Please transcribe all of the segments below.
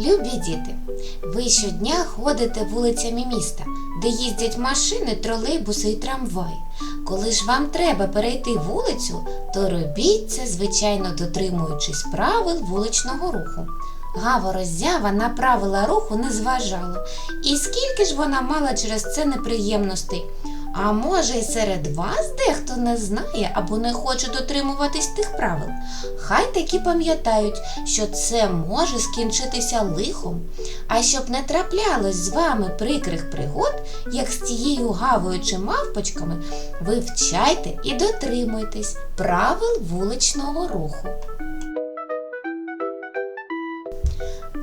Любі діти, ви щодня ходите вулицями міста, де їздять машини, тролейбуси і трамваї. Коли ж вам треба перейти вулицю, то робіть це, звичайно, дотримуючись правил вуличного руху. Гава роззява на правила руху не зважала. І скільки ж вона мала через це неприємностей? А може, й серед вас дехто не знає або не хоче дотримуватись тих правил. Хай таки пам'ятають, що це може скінчитися лихом. А щоб не траплялось з вами прикрих пригод, як з тією гавою чи мавпочками, вивчайте і дотримуйтесь правил вуличного руху.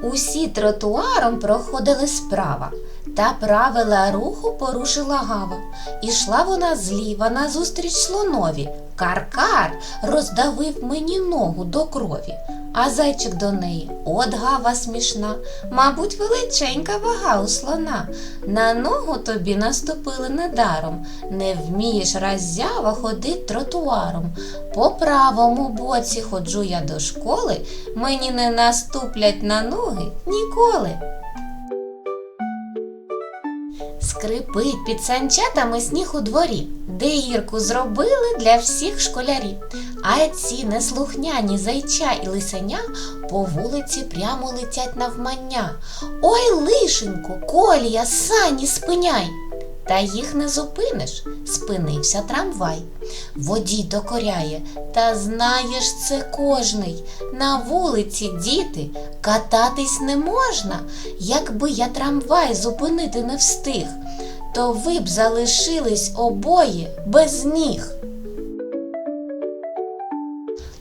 Усі тротуаром проходили справа, та правила руху порушила гава. Ішла вона зліва назустріч слонові. Каркар роздавив мені ногу до крові, а зайчик до неї от гава смішна, мабуть, величенька вага у слона. На ногу тобі наступили недаром, не вмієш роззява ходить тротуаром. По правому боці ходжу я до школи, мені не наступлять на ноги ніколи. Скрипить під санчатами сніг у дворі, де гірку зробили для всіх школярів. А ці неслухняні зайча і лисеня по вулиці прямо летять навмання. Ой, лишенько, колія, сані, спиняй! Та їх не зупиниш, спинився трамвай. Водій докоряє, та знаєш це кожний. На вулиці, діти, кататись не можна. Якби я трамвай зупинити не встиг, то ви б залишились обоє без ніг.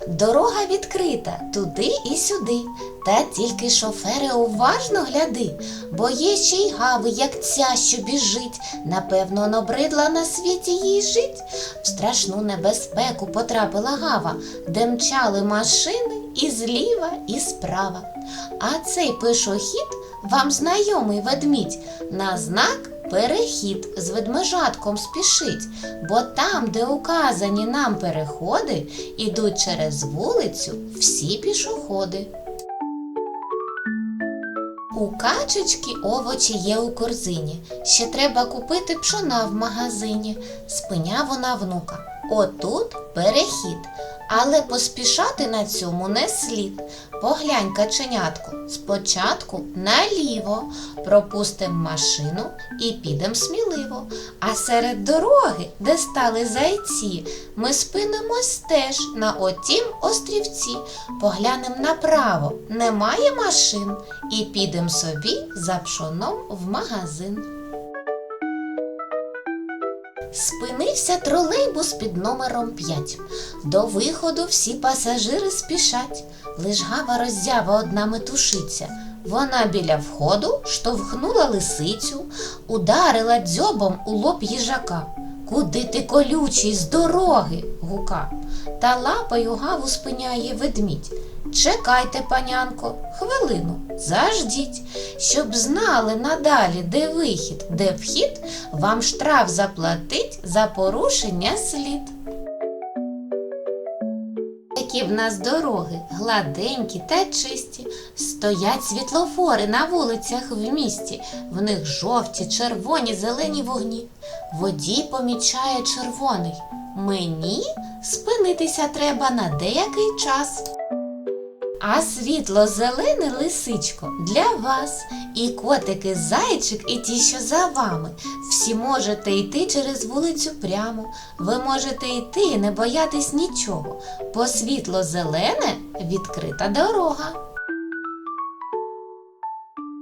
Дорога відкрита туди і сюди, та тільки шофере уважно гляди, бо є ще й гави, як ця, що біжить, напевно, набридла на світі їй жить. В страшну небезпеку потрапила гава, де мчали машини і зліва, і справа. А цей пешохід вам знайомий ведмідь на знак Перехід з ведмежатком спішить, бо там, де указані нам переходи, ідуть через вулицю всі пішоходи. У качечки овочі є у корзині. Ще треба купити пшона в магазині. Спиня вона внука. Отут перехід. Але поспішати на цьому не слід. Поглянь, каченятку, спочатку наліво пропустим машину і підем сміливо. А серед дороги, де стали зайці, ми спинимось теж на отім острівці. Поглянем направо, немає машин, і підем собі за пшоном в магазин. Спинився тролейбус під номером 5. До виходу всі пасажири спішать. Лиш гава роззява одна метушиться. Вона біля входу штовхнула лисицю, ударила дзьобом у лоб їжака. Куди ти колючий з дороги? гука. Та лапою гаву спиняє ведмідь. Чекайте, панянко, хвилину, заждіть, щоб знали надалі, де вихід, де вхід, вам штраф заплатить за порушення слід. Які в нас дороги, гладенькі та чисті, стоять світлофори на вулицях в місті, в них жовті, червоні, зелені вогні. Водій помічає червоний. Мені спинитися треба на деякий час. А світло зелене лисичко для вас, і котики зайчик, і ті, що за вами. Всі можете йти через вулицю прямо. Ви можете йти і не боятись нічого, бо світло зелене відкрита дорога.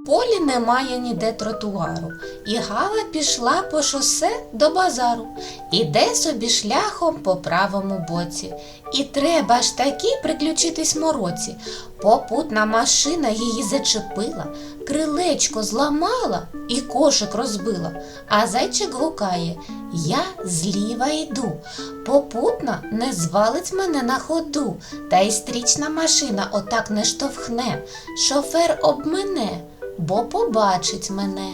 Полі немає ніде тротуару, і Гава пішла по шосе до базару. Іде собі шляхом по правому боці. І треба ж таки приключитись мороці. Попутна машина її зачепила, крилечко зламала і кошик розбила. А зайчик гукає Я зліва йду. Попутна не звалить мене на ходу, та й стрічна машина отак не штовхне. Шофер обмене бо побачить мене.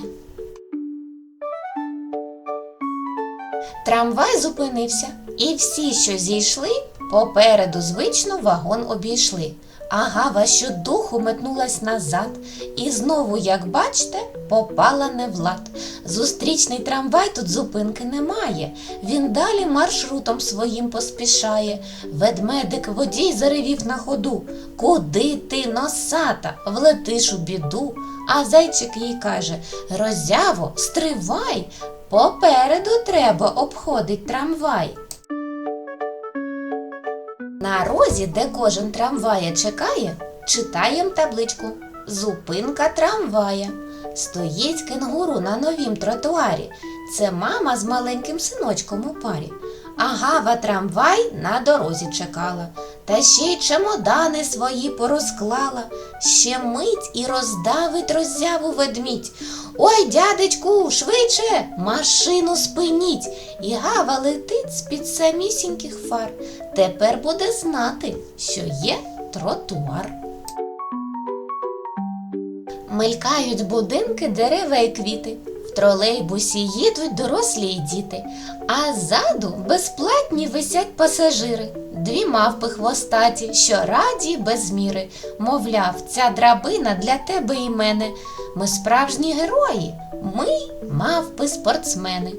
Трамвай зупинився, і всі, що зійшли, попереду звично вагон обійшли. а Гава щодуху метнулась назад і знову, як бачите, попала не в лад. Зустрічний трамвай тут зупинки немає. Він далі маршрутом своїм поспішає. Ведмедик водій заревів на ходу. Куди ти, носата, влетиш у біду? А зайчик їй каже: Роззяво, стривай, попереду треба обходить трамвай. На розі, де кожен трамвая чекає, читаєм табличку Зупинка трамвая. Стоїть кенгуру на новім тротуарі. Це мама з маленьким синочком у парі. А гава трамвай на дорозі чекала, та ще й чемодани свої порозклала. Ще мить і роздавить роззяву ведмідь. Ой, дядечку, швидше, машину спиніть. І гава летить з-під самісіньких фар. Тепер буде знати, що є тротуар. Мелькають будинки, дерева і квіти. Тролейбусі їдуть дорослі й діти, а ззаду безплатні висять пасажири. Дві мавпи хвостаті, що раді без міри. Мовляв, ця драбина для тебе і мене. Ми справжні герої, ми мавпи спортсмени.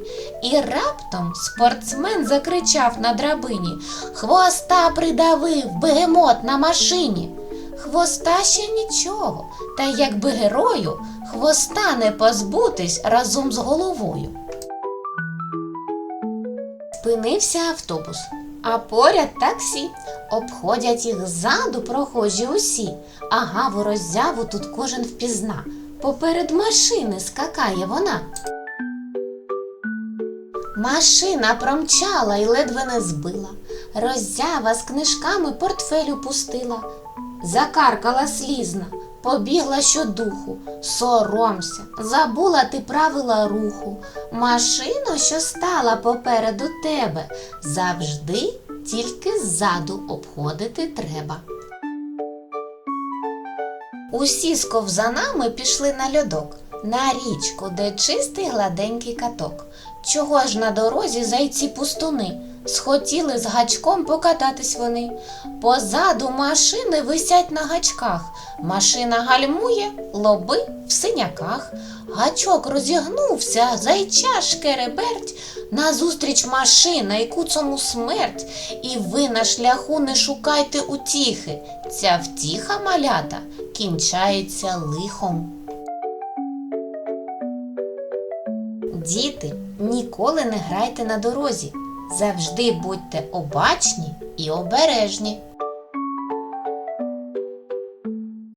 І раптом спортсмен закричав на драбині Хвоста придавив бегемот на машині. Хвоста ще нічого, та якби герою хвоста не позбутись разом з головою. Спинився автобус, а поряд таксі. Обходять їх ззаду прохожі усі, а гаву роззяву тут кожен впізна. Поперед машини скакає вона. Машина промчала і ледве не збила. Роззява з книжками портфель упустила. Закаркала слізна, побігла щодуху. Соромся, забула ти правила руху. Машину, що стала попереду тебе, завжди тільки ззаду обходити треба. Усі з ковзанами пішли на льодок, на річку, де чистий гладенький каток. Чого ж на дорозі зайці пустуни? Схотіли з гачком покататись вони. Позаду машини висять на гачках. Машина гальмує, лоби в синяках. Гачок розігнувся, зайча шкереберть. Назустріч машина і куцому смерть. І ви на шляху не шукайте утіхи. Ця втіха малята кінчається лихом. Діти, ніколи не грайте на дорозі. Завжди будьте обачні і обережні.